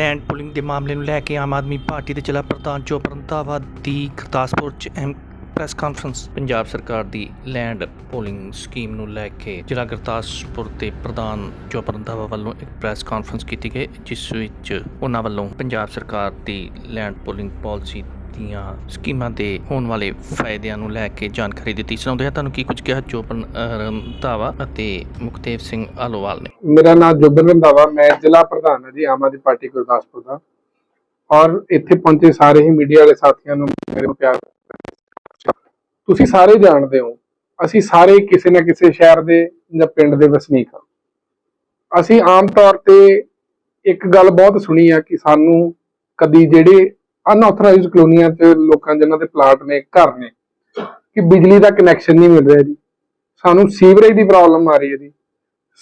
Land pooling ਦੇ ਮਾਮਲੇ ਨੂੰ ਲੈ ਕੇ ਆਮ ਆਦਮੀ ਪਾਰਟੀ ਦੇ ਜ਼ਿਲ੍ਹਾ ਪ੍ਰਧਾਨ ਜੋ ਰੰਧਾਵਾ ਦੀ ਗੁਰਦਾਸਪੁਰ 'ਚ ਅਹਿਮ ਪ੍ਰੈਸ ਕਾਨਫਰੰਸ। ਪੰਜਾਬ ਸਰਕਾਰ ਦੀ ਲੈਂਡ ਪੋਲਿੰਗ ਸਕੀਮ ਨੂੰ ਲੈ ਕੇ ਜ਼ਿਲ੍ਹਾ ਗੁਰਦਾਸਪੁਰ ਦੇ ਪ੍ਰਧਾਨ ਜੋ ਰੰਧਾਵਾ ਵੱਲੋਂ ਇੱਕ ਪ੍ਰੈਸ ਕਾਨਫਰੰਸ ਕੀਤੀ ਗਈ, ਜਿਸ ਵਿੱਚ ਉਹਨਾਂ ਵੱਲੋਂ ਪੰਜਾਬ ਸਰਕਾਰ ਦੀ ਲੈਂਡ ਪੋਲਿੰਗ ਪਾਲਿਸੀ ਦੀਆਂ ਸਕੀਮਾਂ ਦੇ ਹੋਣ ਵਾਲੇ ਫਾਇਦਿਆਂ ਨੂੰ ਲੈ ਕੇ ਜਾਣਕਾਰੀ ਦਿੱਤੀ। ਸੁਣਾਉਂਦੇ ਹਾਂ ਤੁਹਾਨੂੰ ਕੀ ਕੁਝ ਕਿਹਾ ਜੋ ਰੰਧਾਵਾ ਅਤੇ ਮੁਖਤੇਵ ਸਿੰਘ ਆਲੋਵਾਲ ਨੇ। ਮੇਰਾ ਨਾਮ ਜੋਬਨ ਰੰਧਾਵਾ, ਮੈਂ ਜ਼ਿਲ੍ਹਾ ਪ੍ਰਧਾਨ ਹਾਂ ਜੀ, ਆਮ ਆਦਮੀ ਪਾਰਟੀ ਗੁਰਦਾਸਪੁਰ ਦਾ। ਔਰ ਇੱਥੇ ਪਹੁੰਚੇ ਸਾਰੇ ਹੀ ਮੀਡੀਆ ਵਾਲੇ ਸਾਥੀਆਂ ਨੂੰ ਮੇਰੇ ਪਿਆਰ ਤੁਸੀਂ ਸਾਰੇ ਜਾਣਦੇ ਹੋ, ਅਸੀਂ ਸਾਰੇ ਕਿਸੇ ਨਾ ਕਿਸੇ ਸ਼ਹਿਰ ਦੇ ਜਾਂ ਪਿੰਡ ਦੇ ਵਸਨੀਕ ਹਾਂ। ਅਸੀਂ ਆਮ ਤੌਰ ਤੇ ਇੱਕ ਗੱਲ ਬਹੁਤ ਸੁਣੀ ਆ ਕਿ ਸਾਨੂੰ ਕਦੀ ਜਿਹੜੇ ਅਨਆਥੋਰਾਈਜ਼ਡ ਕਲੋਨੀਆਂ 'ਚ ਲੋਕਾਂ ਜਿਨ੍ਹਾਂ ਦੇ ਪਲਾਟ ਨੇ, ਘਰ ਨੇ, ਕਿ ਬਿਜਲੀ ਦਾ ਕਨੈਕਸ਼ਨ ਨਹੀਂ ਮਿਲ ਰਿਹਾ ਜੀ। ਸਾਨੂੰ ਸੀਵਰੇਜ ਦੀ ਪ੍ਰੋਬਲਮ ਆ ਰਹੀ ਹੈ ਜੀ।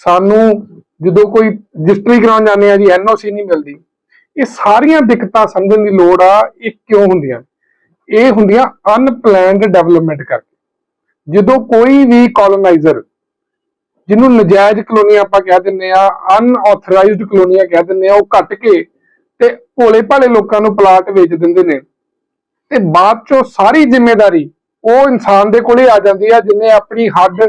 ਸਾਨੂੰ ਜਦੋਂ ਕੋਈ ਰਜਿਸਟਰੀ ਕਰਾਉਣ ਜਾਂਦੇ ਆ ਜੀ ਐਨਓਸੀ ਨਹੀਂ ਮਿਲਦੀ। ਇਹ ਸਾਰੀਆਂ ਦਿੱਕਤਾਂ ਸਮਝਣ ਦੀ ਲੋੜ ਆ, ਇਹ ਕਿਉਂ ਹੁੰਦੀਆਂ? ਇਹ ਹੁੰਦੀਆਂ ਅਨਪਲੈਨਡ ਡਿਵੈਲਪਮੈਂਟ ਕਰਕੇ। ਜਦੋਂ ਕੋਈ ਵੀ ਕਲੋਨਾਈਜ਼ਰ ਜਿਹਨੂੰ ਨਜਾਇਜ਼ ਕਲੋਨੀਆਂ ਆਪਾਂ ਕਹਿ ਦਿੰਦੇ ਆ ਅਨਆਥੋਰਾਈਜ਼ਡ ਕਲੋਨੀਆਂ ਕਹਿ ਦਿੰਦੇ ਆ, ਉਹ ਕੱਟ ਕੇ ਭੋਲੇ ਭਾਲੇ ਲੋਕਾਂ ਨੂੰ ਪਲਾਟ ਵੇਚ ਦਿੰਦੇ ਨੇ। ਤੇ ਬਾਅਦ ਚੋਂ ਸਾਰੀ ਜ਼ਿੰਮੇਵਾਰੀ ਉਹ ਇਨਸਾਨ ਦੇ ਕੋਲੇ ਆ ਜਾਂਦੀ ਆ ਜਿਨੇ ਆਪਣੀ ਹੱਡ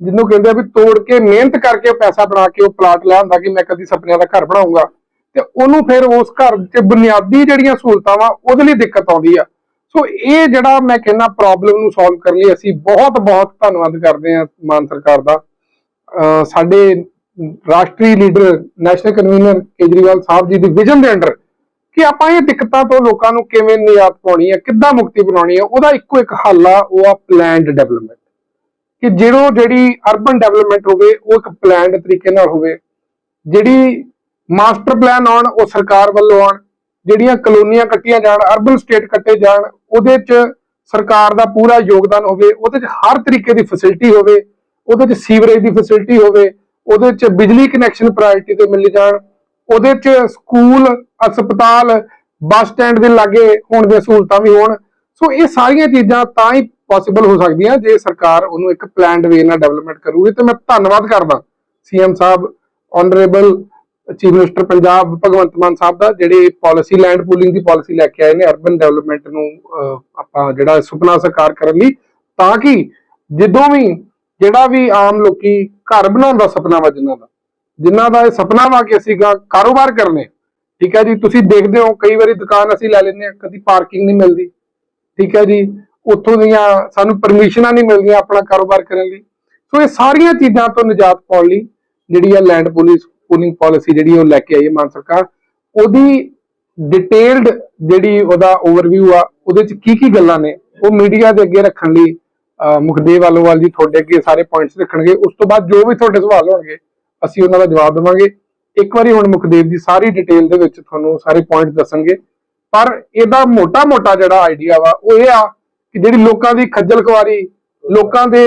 ਜਿਹਨੂੰ ਕਹਿੰਦੇ ਆ ਵੀ ਤੋੜ ਕੇ ਮਿਹਨਤ ਕਰਕੇ ਪੈਸਾ ਬਣਾ ਕੇ ਉਹ ਪਲਾਟ ਲੈ ਆਉਂਦਾ ਕਿ ਮੈਂ ਕਦੀ ਸੁਪਨਿਆਂ ਦਾ ਘਰ ਬਣਾਉਂਗਾ। ਤੇ ਉਹਨੂੰ ਫਿਰ ਉਸ ਘਰ 'ਚ ਬੁਨਿਆਦੀ ਜਿਹੜੀਆਂ ਸਹੂਲਤਾਂ ਵਾ ਉਹਦੇ ਲਈ ਦਿੱਕਤ ਆਉਂਦੀ ਆ। ਸੋ ਇਹ ਜਿਹੜਾ ਮੈਂ ਕਹਿੰਦਾ ਪ੍ਰੋਬਲਮ ਨੂੰ ਸੋਲਵ ਕਰਨ ਲਈ ਅਸੀਂ ਬਹੁਤ ਬਹੁਤ ਧੰਨਵਾਦ ਕਰਦੇ ਹਾਂ ਮਾਨ ਸਰਕਾਰ ਦਾ। ਅਹ ਸਾਡੇ ਰਾਸ਼ਟਰੀ leader national convener Kejriwal Sahib ji ਦੀ ਵਿਜ਼ਨ ਦੇ ਅੰਡਰ ਕਿ ਆਪਾਂ ਇਹ ਦਿੱਕਤਾਂ ਤੋਂ ਲੋਕਾਂ ਨੂੰ ਕਿਵੇਂ ਨਿਯਾਤ ਪਾਉਣੀ ਹੈ, ਕਿੱਦਾਂ ਮੁਕਤੀ ਬਣਾਉਣੀ ਹੈ, ਉਹਦਾ ਇੱਕੋ ਇੱਕ ਹੱਲ ਆ, ਉਹ ਆ ਪਲਾਨਡ ਡਿਵੈਲਪਮੈਂਟ ਕਿ ਜਿਹੜੋ ਜਿਹੜੀ ਅਰਬਨ ਡਿਵੈਲਪਮੈਂਟ ਹੋਵੇ, ਉਹ ਇੱਕ ਪਲਾਨਡ ਤਰੀਕੇ ਨਾਲ ਹੋਵੇ, ਜਿਹੜੀ ਮਾਸਟਰ ਪਲਾਨ ਆਉਣ, ਉਹ ਸਰਕਾਰ ਵੱਲੋਂ ਆਉਣ, ਜਿਹੜੀਆਂ ਕਲੋਨੀਆਂ ਕੱਟੀਆਂ ਜਾਣ ਅਰਬਨ ਸਟੇਟ ਕੱਟੇ ਜਾਣ, ਉਹਦੇ 'ਚ ਸਰਕਾਰ ਦਾ ਪੂਰਾ ਯੋਗਦਾਨ ਹੋਵੇ, ਉਹਦੇ 'ਚ ਹਰ ਤਰੀਕੇ ਦੀ ਫੈਸਿਲਿਟੀ ਹੋਵੇ, ਉਹਦੇ 'ਚ ਸੀਵਰੇਜ ਦੀ ਫੈਸਿਲਿਟੀ ਹੋਵੇ, ਉਹਦੇ 'ਚ ਬਿਜਲੀ ਕਨੈਕਸ਼ਨ ਪ੍ਰਾਇੋਰਟੀ ਤੇ ਮਿਲ ਜਾਣ, ਉਹਦੇ 'ਚ ਸਕੂਲ ਹਸਪਤਾਲ, ਬੱਸ ਸਟੈਂਡ ਦੇ ਲਾਗੇ ਹੋਣ ਦੀਆਂ ਸਹੂਲਤਾਂ ਵੀ ਹੋਣ। ਸੋ ਇਹ ਸਾਰੀਆਂ ਚੀਜ਼ਾਂ ਤਾਂ ਹੀ ਪੋਸੀਬਲ ਹੋ ਸਕਦੀਆਂ ਜੇ ਸਰਕਾਰ ਉਹਨੂੰ ਇੱਕ ਪਲਾਨਡ ਵੇ ਨਾਲ ਡਿਵੈਲਪਮੈਂਟ ਕਰੂਗੀ। ਤੇ ਮੈਂ ਧੰਨਵਾਦ ਕਰਦਾ CM Sahib honourable chief minister Punjab Bhagwant Mann Sahib ਦਾ, ਜਿਹੜੇ ਪਾਲਿਸੀ ਲੈਂਡ ਪੂਲਿੰਗ ਦੀ ਪਾਲਿਸੀ ਲੈ ਕੇ ਆਏ ਨੇ ਅਰਬਨ ਡਿਵੈਲਪਮੈਂਟ ਨੂੰ ਆਪਾਂ ਜਿਹੜਾ ਸੁਪਨਾ ਸਾਕਾਰ ਕਰਨ ਲਈ। ਤਾਂ ਕਿ ਜਦੋਂ ਵੀ ਜਿਹੜਾ ਵੀ ਆਮ ਲੋਕੀ ਘਰ ਬਣਾਉਣ ਦਾ ਸੁਪਨਾ ਵਾ ਜਿਨ੍ਹਾਂ ਦਾ ਜਿਨ੍ਹਾਂ ਦਾ ਇਹ ਸੁਪਨਾ ਵਾ ਕਿ ਅਸੀਂ ਕਾਰੋਬਾਰ ਕਰਨੇ ਠੀਕ ਹੈ ਜੀ? ਤੁਸੀਂ ਦੇਖਦੇ ਹੋ ਕਈ ਵਾਰੀ ਦੁਕਾਨ ਅਸੀਂ ਲੈ ਲੈਂਦੇ ਹਾਂ ਕਦੀ ਪਾਰਕਿੰਗ ਨਹੀਂ ਮਿਲਦੀ। ਠੀਕ ਹੈ ਜੀ? ਉੱਥੋਂ ਦੀਆਂ ਸਾਨੂੰ ਪਰਮਿਸ਼ਨਾਂ ਨਹੀਂ ਮਿਲਦੀਆਂ ਆਪਣਾ ਕਾਰੋਬਾਰ ਕਰਨ ਲਈ। ਸੋ ਇਹ ਸਾਰੀਆਂ ਚੀਜ਼ਾਂ ਤੋਂ ਨਿਜਾਤ ਪਾਉਣ ਲਈ ਜਿਹੜੀ ਆ ਲੈਂਡ ਪੁਲਿਸ ਪੂਲਿੰਗ ਪਾਲਿਸੀ ਜਿਹੜੀ ਉਹ ਲੈ ਕੇ ਆਈ ਹੈ ਮਾਨ ਸਰਕਾਰ। ਉਹਦੀ ਡਿਟੇਲਡ ਜਿਹੜੀ ਉਹਦਾ ਓਵਰਵਿਊ ਆ ਉਹਦੇ ਚ ਕੀ ਕੀ ਗੱਲਾਂ ਨੇ ਉਹ ਮੀਡੀਆ ਦੇ ਅੱਗੇ ਰੱਖਣ ਲਈ ਅਹ, ਮੁਖਦੇਵ ਆਲੋਵਾਲ ਜੀ ਤੁਹਾਡੇ ਅੱਗੇ ਸਾਰੇ ਪੁਆਇੰਟਸ ਰੱਖਣਗੇ। ਉਸ ਤੋਂ ਬਾਅਦ ਜੋ ਵੀ ਤੁਹਾਡੇ ਸਵਾਲ ਹੋਣਗੇ ਅਸੀਂ ਉਹਨਾਂ ਦਾ ਜਵਾਬ ਦੇਵਾਂਗੇ। ਇੱਕ ਵਾਰੀ ਹੁਣ ਮੁਖਦੇਵ ਜੀ ਸਾਰੀ ਡਿਟੇਲ ਦੇ ਵਿੱਚ ਤੁਹਾਨੂੰ ਸਾਰੇ ਪੁਆਇੰਟਸ ਦੱਸਣਗੇ। ਪਰ ਇਹਦਾ ਮੋਟਾ-ਮੋਟਾ ਜਿਹੜਾ ਆਈਡੀਆ ਵਾ, ਉਹ ਇਹ ਆ ਕਿ ਜਿਹੜੀ ਲੋਕਾਂ ਦੀ ਖੱਜਲ ਖਵਾਰੀ ਲੋਕਾਂ ਦੇ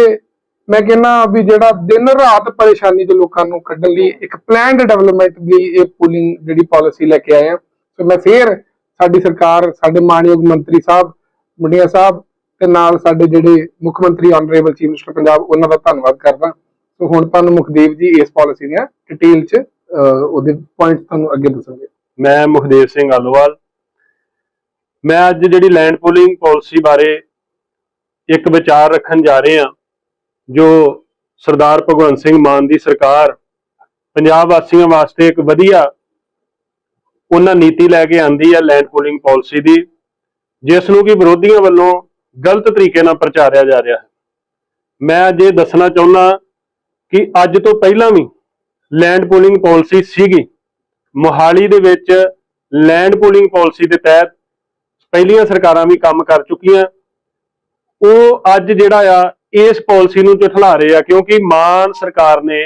ਮੈਂ ਕਹਿੰਨਾ ਵੀ ਜਿਹੜਾ ਦਿਨ ਰਾਤ ਪਰੇਸ਼ਾਨੀ ਤੋਂ ਲੋਕਾਂ ਨੂੰ ਕੱਢਣ ਲਈ ਇੱਕ ਪਲਾਨਡ ਡਿਵੈਲਪਮੈਂਟ ਦੀ ਇਹ ਪੂਲਿੰਗ ਜਿਹੜੀ ਪਾਲਿਸੀ ਲੈ ਕੇ ਆਏ ਆ। ਸੋ ਮੈਂ ਫੇਰ ਸਾਡੀ ਸਰਕਾਰ, ਸਾਡੇ ਮਾਨਯੋਗ ਮੰਤਰੀ ਸਾਹਿਬ, ਮੁੰਡਿਆ ਸਾਹਿਬ ਤੇ ਨਾਲ ਸਾਡੇ ਜਿਹੜੇ ਮੁੱਖ ਮੰਤਰੀ ਆਨਰੇਬਲ ਚੀਫ ਮਿਨਿਸਟਰ ਪੰਜਾਬ ਉਹਨਾਂ ਦਾ ਧੰਨਵਾਦ ਕਰਦਾ। ਸੋ ਹੁਣ ਤੁਹਾਨੂੰ ਮੁਖਦੇਵ ਜੀ ਇਸ ਪਾਲਿਸੀ ਦੀਆਂ ਡਿਟੇਲ ਚ ਉਹਦੇ ਪੁਆਇੰਟਸ ਤੁਹਾਨੂੰ ਅੱਗੇ ਦੱਸਾਂਗੇ ਮੈਂ ਮੁਖਦੇਵ ਸਿੰਘ ਆਲੋਵਾਲ। ਮੈਂ ਅੱਜ ਜਿਹੜੀ ਲੈਂਡ ਪੂਲਿੰਗ ਪਾਲਿਸੀ ਬਾਰੇ ਇੱਕ ਵਿਚਾਰ ਰੱਖਣ ਜਾ ਰਹੇ ਹਾਂ, ਜੋ ਸਰਦਾਰ ਭਗਵੰਤ ਸਿੰਘ ਮਾਨ ਦੀ ਸਰਕਾਰ ਪੰਜਾਬ ਵਾਸੀਆਂ ਵਾਸਤੇ ਇੱਕ ਵਧੀਆ ਉਹਨਾਂ ਨੀਤੀ ਲੈ ਕੇ ਆਂਦੀ ਹੈ ਲੈਂਡ ਪੂਲਿੰਗ ਪਾਲਿਸੀ ਦੀ ਜਿਸ ਨੂੰ ਕਿ ਵਿਰੋਧੀਆਂ ਵੱਲੋਂ ਗਲਤ ਤਰੀਕੇ ਨਾਲ ਪ੍ਰਚਾਰਿਆ ਜਾ ਰਿਹਾ ਹੈ। ਮੈਂ ਅੱਜ ਇਹ ਦੱਸਣਾ ਚਾਹੁੰਦਾ ਕਿ ਅੱਜ ਤੋਂ ਪਹਿਲਾਂ ਵੀ ਲੈਂਡ ਪੂਲਿੰਗ ਪਾਲਿਸੀ ਸੀਗੀ। ਮੋਹਾਲੀ ਦੇ ਵਿੱਚ ਲੈਂਡ ਪੂਲਿੰਗ ਪਾਲਿਸੀ ਦੇ ਤਹਿਤ ਪਹਿਲੀਆਂ ਸਰਕਾਰਾਂ ਵੀ ਕੰਮ ਕਰ ਚੁੱਕੀਆਂ। ਉਹ ਅੱਜ ਜਿਹੜਾ ਆ, ਇਸ ਪਾਲਿਸੀ ਨੂੰ ਝੁਠਲਾ ਰਹੇ ਆ ਕਿਉਂਕਿ ਮਾਨ ਸਰਕਾਰ ਨੇ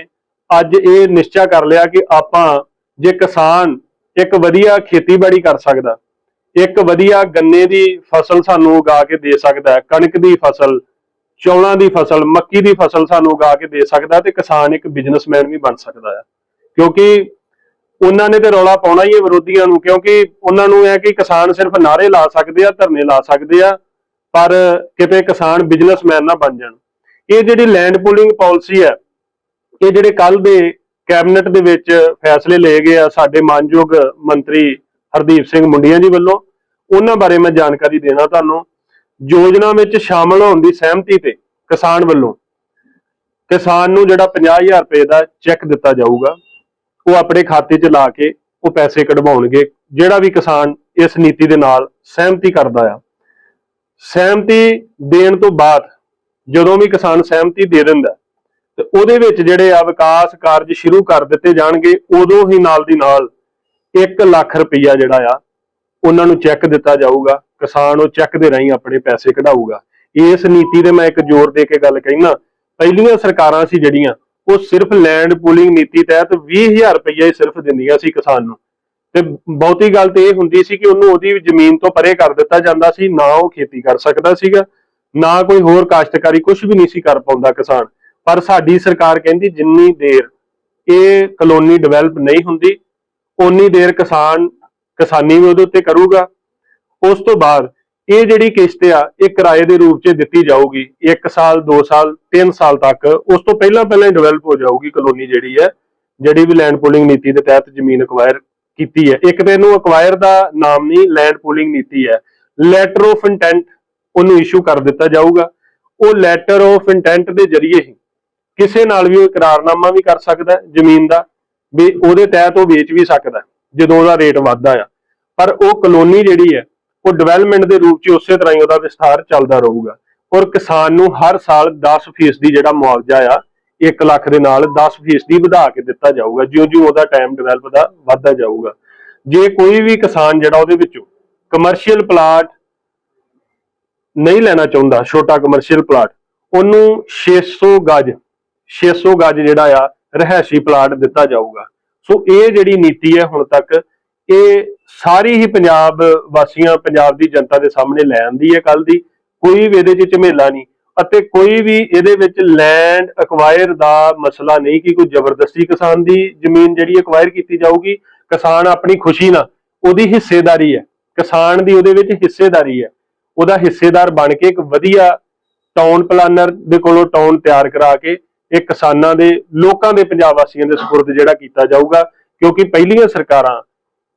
ਅੱਜ ਇਹ ਨਿਸ਼ਚਾ ਕਰ ਲਿਆ ਕਿ ਆਪਾਂ ਜੇ ਕਿਸਾਨ ਇੱਕ ਵਧੀਆ ਖੇਤੀਬਾੜੀ ਕਰ ਸਕਦਾ, ਇੱਕ ਵਧੀਆ ਗੰਨੇ ਦੀ ਫਸਲ ਸਾਨੂੰ ਉਗਾ ਕੇ ਦੇ ਸਕਦਾ, ਕਣਕ ਦੀ ਫਸਲ ਚੌਲਾਂ ਦੀ ਫਸਲ, ਮੱਕੀ ਦੀ ਫਸਲ ਸਾਨੂੰ ਉਗਾ ਕੇ ਦੇ ਸਕਦਾ ਤੇ ਕਿਸਾਨ ਇੱਕ ਬਿਜ਼ਨਸਮੈਨ ਵੀ ਬਣ ਸਕਦਾ ਹੈ ਕਿਉਂਕਿ ਉਹਨਾਂ ਨੇ ਤੇ ਰੌਲਾ ਪਾਉਣਾ ਹੀ ਹੈ ਵਿਰੋਧੀਆਂ ਨੂੰ, ਕਿਉਂਕਿ ਉਹਨਾਂ ਨੂੰ ਇਹ ਕਿ ਕਿਸਾਨ ਸਿਰਫ ਨਾਰੇ ਲਾ ਸਕਦੇ ਆ, ਧਰਨੇ ਲਾ ਸਕਦੇ ਆ, ਪਰ ਕਿਤੇ ਕਿਸਾਨ ਬਿਜ਼ਨਸਮੈਨ ਨਾ ਬਣ ਜਾਣ। ਇਹ ਜਿਹੜੀ ਲੈਂਡ ਪੂਲਿੰਗ ਪਾਲਿਸੀ ਹੈ, ਇਹ ਜਿਹੜੇ ਕੱਲ ਦੇ ਕੈਬਨਿਟ ਦੇ ਵਿੱਚ ਫੈਸਲੇ ਲਏ ਗਏ ਆ ਸਾਡੇ ਮਾਨਯੋਗ ਮੰਤਰੀ ਹਰਦੀਪ ਸਿੰਘ ਮੁੰਡੀਆਂ ਜੀ ਵੱਲੋਂ, ਉਹਨਾਂ ਬਾਰੇ ਮੈਂ ਜਾਣਕਾਰੀ ਦੇਣਾ ਤੁਹਾਨੂੰ। ਯੋਜਨਾ ਵਿੱਚ ਸ਼ਾਮਲ ਹੋਣ ਦੀ ਸਹਿਮਤੀ ਤੇ ਕਿਸਾਨ ਵੱਲੋਂ ਕਿਸਾਨ ਨੂੰ ਜਿਹੜਾ 50000 ਰੁਪਏ ਦਾ ਚੈੱਕ ਦਿੱਤਾ ਜਾਊਗਾ, ਉਹ ਆਪਣੇ ਖਾਤੇ 'ਚ ਲਾ ਕੇ ਉਹ ਪੈਸੇ ਕਢਵਾਉਣਗੇ, ਜਿਹੜਾ ਵੀ ਕਿਸਾਨ ਇਸ ਨੀਤੀ ਦੇ ਨਾਲ ਸਹਿਮਤੀ ਕਰਦਾ ਆ। ਸਹਿਮਤੀ ਦੇਣ ਤੋਂ ਬਾਅਦ ਜਦੋਂ ਵੀ ਕਿਸਾਨ ਸਹਿਮਤੀ ਦੇ ਦਿੰਦਾ, ਤੇ ਉਹਦੇ ਵਿੱਚ ਜਿਹੜੇ ਆ ਵਿਕਾਸ ਕਾਰਜ ਸ਼ੁਰੂ ਕਰ ਦਿੱਤੇ ਜਾਣਗੇ, ਉਦੋਂ ਹੀ ਨਾਲ ਦੀ ਨਾਲ 1 ਲੱਖ ਰੁਪਈਆ ਜਿਹੜਾ ਆ, ਉਹਨਾਂ ਨੂੰ ਚੈੱਕ ਦਿੱਤਾ ਜਾਊਗਾ। ਕਿਸਾਨ ਉਹ ਚੈੱਕ ਦੇ ਰਾਹੀਂ ਆਪਣੇ ਪੈਸੇ ਕਢਾਊਗਾ। ਇਸ ਨੀਤੀ ਦੇ ਮੈਂ ਇੱਕ ਜ਼ੋਰ ਦੇ ਕੇ ਗੱਲ ਕਹਿਣਾ ਪਹਿਲੀਆਂ ਸਰਕਾਰਾਂ ਸੀ ਜਿਹੜੀਆਂ, ਉਹ ਸਿਰਫ ਲੈਂਡ ਪੂਲਿੰਗ ਨੀਤੀ ਤਹਿਤ 20000 ਰੁਪਈਆ ਹੀ ਸਿਰਫ ਦਿੰਦੀਆਂ ਸੀ ਕਿਸਾਨ ਨੂੰ। ਤੇ ਬਹੁਤੀ ਗੱਲ ਤੇ ਇਹ ਹੁੰਦੀ ਸੀ ਕਿ ਉਹਨੂੰ ਉਹਦੀ ਜ਼ਮੀਨ ਤੋਂ ਪਰੇ ਕਰ ਦਿੱਤਾ ਜਾਂਦਾ ਸੀ, ਨਾ ਉਹ ਖੇਤੀ ਕਰ ਸਕਦਾ ਸੀਗਾ, ਨਾ ਕੋਈ ਹੋਰ ਕਾਸ਼ਤਕਾਰੀ ਕੁਝ ਵੀ ਨਹੀਂ ਸੀ ਕਰ ਪਾਉਂਦਾ ਕਿਸਾਨ। ਪਰ ਸਾਡੀ ਸਰਕਾਰ ਕਹਿੰਦੀ ਜਿੰਨੀ ਦੇਰ ਇਹ ਕਲੋਨੀ ਡਿਵੈਲਪ ਨਹੀਂ ਹੁੰਦੀ, ਓਨੀ ਦੇਰ ਕਿਸਾਨ ਕਿਸਾਨੀ ਵੀ ਉਹਦੇ ਉੱਤੇ ਕਰੂਗਾ ਉਸ ਤੋਂ ਬਾਅਦ ਇਹ ਜਿਹੜੀ ਕਿਸ਼ਤ ਆ, ਇਹ ਕਿਰਾਏ ਦੇ ਰੂਪ 'ਚ ਦਿੱਤੀ ਜਾਊਗੀ। 1 ਸਾਲ 2 ਸਾਲ 3 ਸਾਲ ਤੱਕ ਉਸ ਤੋਂ ਪਹਿਲਾਂ ਪਹਿਲਾਂ ਹੀ ਡਿਵੈਲਪ ਹੋ ਜਾਊਗੀ ਕਲੋਨੀ ਜਿਹੜੀ ਹੈ, ਜਿਹੜੀ ਵੀ ਲੈਂਡ ਪੂਲਿੰਗ ਨੀਤੀ ਦੇ ਤਹਿਤ ਜ਼ਮੀਨ ਅਕਵਾਇਰ ਕੀਤੀ ਹੈ। ਇੱਕ ਤੇ ਇਹਨੂੰ ਅਕਵਾਇਰ ਦਾ ਨਾਮ ਨਹੀਂ ਲੈਂਡ ਪੂਲਿੰਗ ਨੀਤੀ ਹੈ। ਲੈਟਰ ਆਫ ਇੰਟੈਂਟ ਉਹਨੂੰ ਇਸ਼ੂ ਕਰ ਦਿੱਤਾ ਜਾਊਗਾ। ਉਹ ਲੈਟਰ ਆਫ ਇੰਟੈਂਟ ਦੇ ਜ਼ਰੀਏ ਹੀ ਕਿਸੇ ਨਾਲ ਵੀ ਉਹ ਇਕਰਾਰਨਾਮਾ ਵੀ ਕਰ ਸਕਦਾ ਜ਼ਮੀਨ ਦਾ, ਵੀ ਉਹਦੇ ਤਹਿਤ ਉਹ ਵੇਚ ਵੀ ਸਕਦਾ ਜਦੋਂ ਉਹਦਾ ਰੇਟ ਵੱਧਦਾ ਆ। ਪਰ ਉਹ ਕਲੋਨੀ ਜਿਹੜੀ ਹੈ ਉਹ ਡਿਵੈਲਪਮੈਂਟ ਦੇ ਰੂਪ 'ਚ ਉਸੇ ਤਰ੍ਹਾਂ ਹੀ ਉਹਦਾ ਵਿਸਥਾਰ ਚੱਲਦਾ ਰਹੂਗਾ। ਔਰ ਕਿਸਾਨ ਨੂੰ ਹਰ ਸਾਲ 10% ਜਿਹੜਾ ਮੁਆਵਜ਼ਾ ਆ 1 ਲੱਖ ਦੇ ਨਾਲ 10% ਵਧਾ ਕੇ ਦਿੱਤਾ ਜਾਊਗਾ। ਜਿਉਂ-ਜਿਉਂ ਉਹਦਾ ਟਾਈਮ ਡਿਵੈਲਪ ਦਾ ਵਧਦਾ ਜਾਊਗਾ। ਜੇ ਕੋਈ ਵੀ ਕਿਸਾਨ ਜਿਹੜਾ ਉਹਦੇ ਵਿੱਚੋਂ ਕਮਰਸ਼ੀਅਲ ਪਲਾਟ ਨਹੀਂ ਲੈਣਾ ਚਾਹੁੰਦਾ, ਛੋਟਾ ਕਮਰਸ਼ੀਅਲ ਪਲਾਟ ਉਹਨੂੰ 600 ਗਜ 600 ਗਜ ਜਿਹੜਾ ਆ ਰਹਿائشੀ ਪਲਾਟ ਦਿੱਤਾ ਜਾਊਗਾ। ਸੋ ਇਹ ਜਿਹੜੀ ਨੀਤੀ ਹੈ ਹੁਣ ਤੱਕ ਇਹ ਸਾਰੀ ਹੀ ਪੰਜਾਬ ਵਾਸੀਆਂ, ਪੰਜਾਬ ਦੀ ਜਨਤਾ ਦੇ ਸਾਹਮਣੇ ਲੈ ਆਂਦੀ ਹੈ ਕੱਲ ਦੀ। ਕੋਈ ਵੀ ਇਹਦੇ 'ਚ ਝਮੇਲਾ ਨਹੀਂ ਅਤੇ ਕੋਈ ਵੀ ਇਹਦੇ ਵਿੱਚ ਲੈਂਡ ਅਕਵਾਇਰ ਦਾ ਮਸਲਾ ਨਹੀਂ ਕਿ ਕੋਈ ਜ਼ਬਰਦਸਤੀ ਕਿਸਾਨ ਦੀ ਜ਼ਮੀਨ ਜਿਹੜੀ ਅਕਵਾਇਰ ਕੀਤੀ ਜਾਊਗੀ। ਕਿਸਾਨ ਆਪਣੀ ਖੁਸ਼ੀ ਨਾਲ ਉਹਦੀ ਹਿੱਸੇਦਾਰੀ ਹੈ। ਕਿਸਾਨ ਦੀ ਉਹਦੇ ਵਿੱਚ ਹਿੱਸੇਦਾਰੀ ਹੈ। ਉਹਦਾ ਹਿੱਸੇਦਾਰ ਬਣ ਕੇ ਇੱਕ ਵਧੀਆ ਟਾਊਨ ਪਲਾਨਰ ਦੇ ਕੋਲੋਂ ਟਾਊਨ ਤਿਆਰ ਕਰਾ ਕੇ ਇਹ ਕਿਸਾਨਾਂ ਦੇ, ਲੋਕਾਂ ਦੇ ਪੰਜਾਬ ਵਾਸੀਆਂ ਦੇ ਸਪੁਰਦ ਜਿਹੜਾ ਕੀਤਾ ਜਾਊਗਾ। ਕਿਉਂਕਿ ਪਹਿਲੀਆਂ ਸਰਕਾਰਾਂ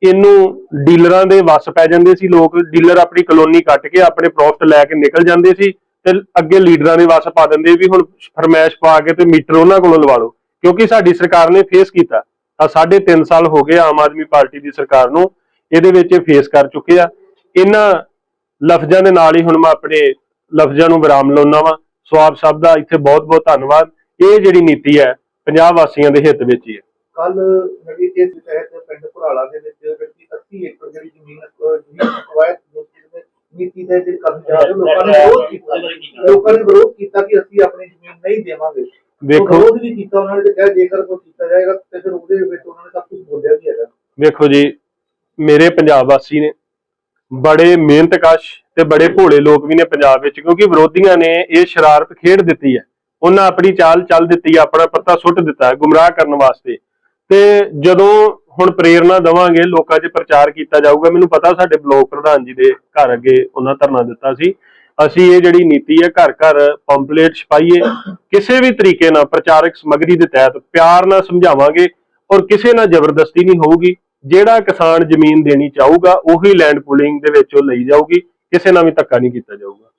ਇਹਨੂੰ ਡੀਲਰਾਂ ਦੇ ਵੱਸ ਪੈ ਜਾਂਦੇ ਸੀ, ਲੋਕ ਡੀਲਰ ਆਪਣੀ ਕਲੋਨੀ ਕੱਟ ਕੇ ਆਪਣੇ ਪ੍ਰੋਫਿਟ ਲੈ ਕੇ ਨਿਕਲ ਜਾਂਦੇ ਸੀ ਤੇ ਅੱਗੇ ਲੀਡਰਾਂ ਦੇ ਵੱਸ ਪਾ ਦਿੰਦੇ ਵੀ ਹੁਣ ਫਰਮੈਸ਼ ਪਾ ਕੇ ਤੇ ਮੀਟਰ ਉਹਨਾਂ ਕੋਲੋਂ ਲਵਾ ਲਓ। ਕਿਉਂਕਿ ਸਾਡੀ ਸਰਕਾਰ ਨੇ ਫੇਸ ਕੀਤਾ। ਆ ਸਾਢੇ 3 ਸਾਲ ਹੋ ਗਏ ਆਮ ਆਦਮੀ ਪਾਰਟੀ ਦੀ ਸਰਕਾਰ ਨੂੰ ਇਹਦੇ ਵਿੱਚ ਇਹ ਫੇਸ ਕਰ ਚੁੱਕੇ ਆ। ਇਹਨਾਂ ਲਫ਼ਜ਼ਾਂ ਦੇ ਨਾਲ ਹੀ ਹੁਣ ਮੈਂ ਆਪਣੇ ਲਫ਼ਜ਼ਾਂ ਨੂੰ ਵਿਰਾਮ ਲਾਉਣਾ ਵਾ। ਸੋ ਆਪ ਸਭ ਦਾ ਇੱਥੇ ਬਹੁਤ ਬਹੁਤ ਧੰਨਵਾਦ। ਇਹ ਜਿਹੜੀ ਨੀਤੀ ਹੈ ਪੰਜਾਬ ਵਾਸੀਆਂ ਦੇ ਹਿੱਤ ਵਿੱਚ ਹੀ ਹੈ। ਕੱਲ ਨਵੀਂ ਕੇਸ ਤਹਿਤ ਪਿੰਡ ਘੁਰਾਲਾ ਦੇ ਵਿੱਚ ਜਿਹੜੀ 80 ਏਕੜ ਜਿਹੜੀ ਜ਼ਮੀਨ ਅਹ ਜ਼ਮੀਨ ਕਵਾਇਤ ਦੇ ਜਿਹੜੇ ਕਦਮ ਜਾ ਰਹੇ ਲੋਕਾਂ ਨੇ ਵਿਰੋਧ ਕੀਤਾ। ਲੋਕਾਂ ਨੇ ਵਿਰੋਧ ਕੀਤਾ ਕਿ ਅਸੀਂ ਆਪਣੀ ਜ਼ਮੀਨ ਨਹੀਂ ਦੇਵਾਂਗੇ। ਉਹ ਵੇਖੋ ਵਿਰੋਧ ਵੀ ਕੀਤਾ ਉਹਨਾਂ ਨੇ ਤੇ ਕਿਹਾ ਜੇਕਰ ਕੋਈ ਕੀਤਾ ਜਾਏਗਾ ਤੇ ਫਿਰ ਉਹਦੇ ਵਿੱਚ ਉਹਨਾਂ ਨੇ ਸਭ ਕੁਝ ਬੋਲਿਆ ਵੀ ਹੈਗਾ। ਵੇਖੋ ਜੀ ਮੇਰੇ ਪੰਜਾਬ ਵਾਸੀ ਨੇ ਬੜੇ ਮਿਹਨਤਕਸ਼ ਤੇ ਬੜੇ ਭੋਲੇ ਲੋਕ ਵੀ ਨੇ ਪੰਜਾਬ ਵਿੱਚ ਕਿਉਂਕਿ ਵਿਰੋਧੀਆਂ ਨੇ ਇਹ ਸ਼ਰਾਰਤ ਖੇਡ ਦਿੱਤੀ ਹੈ। ਉਹਨਾਂ ਆਪਣੀ ਚਾਲ ਚੱਲ ਦਿੱਤੀ ਹੈ ਆਪਣਾ ਪੱਤਾ ਸੁੱਟ ਦਿੱਤਾ ਹੈ ਗੁੰਮਰਾਹ ਕਰਨ ਵਾਸਤੇ। ਤੇ ਜਦੋਂ ਹੁਣ ਪ੍ਰੇਰਣਾ ਦਵਾਂਗੇ, ਲੋਕਾਂ 'ਚ ਪ੍ਰਚਾਰ ਕੀਤਾ ਜਾਊਗਾ। ਮੈਨੂੰ ਪਤਾ ਸਾਡੇ ਬਲਾਕ ਪ੍ਰਧਾਨ ਜੀ ਦੇ ਘਰ ਅੱਗੇ ਉਹਨਾਂ ਧਰਨਾ ਦਿੱਤਾ ਸੀ। ਅਸੀਂ ਇਹ ਜਿਹੜੀ ਨੀਤੀ ਹੈ, ਘਰ ਘਰ ਪੰਪਲੇਟ ਛਪਾਈਏ। ਕਿਸੇ ਵੀ ਤਰੀਕੇ ਨਾਲ ਪ੍ਰਚਾਰਕ ਸਮੱਗਰੀ ਦੇ ਤਹਿਤ ਪਿਆਰ ਨਾਲ ਸਮਝਾਵਾਂਗੇ ਔਰ ਕਿਸੇ ਨਾਲ ਜ਼ਬਰਦਸਤੀ ਨਹੀਂ ਹੋਊਗੀ। ਜਿਹੜਾ ਕਿਸਾਨ ਜ਼ਮੀਨ ਦੇਣੀ ਚਾਹੂਗਾ, ਉਹੀ ਲੈਂਡ ਪੂਲਿੰਗ ਦੇ ਵਿੱਚ ਉਹ ਲਈ ਜਾਊਗੀ। ਕਿਸੇ ਨਾਲ ਵੀ ਧੱਕਾ ਨਹੀਂ ਕੀਤਾ ਜਾਊਗਾ।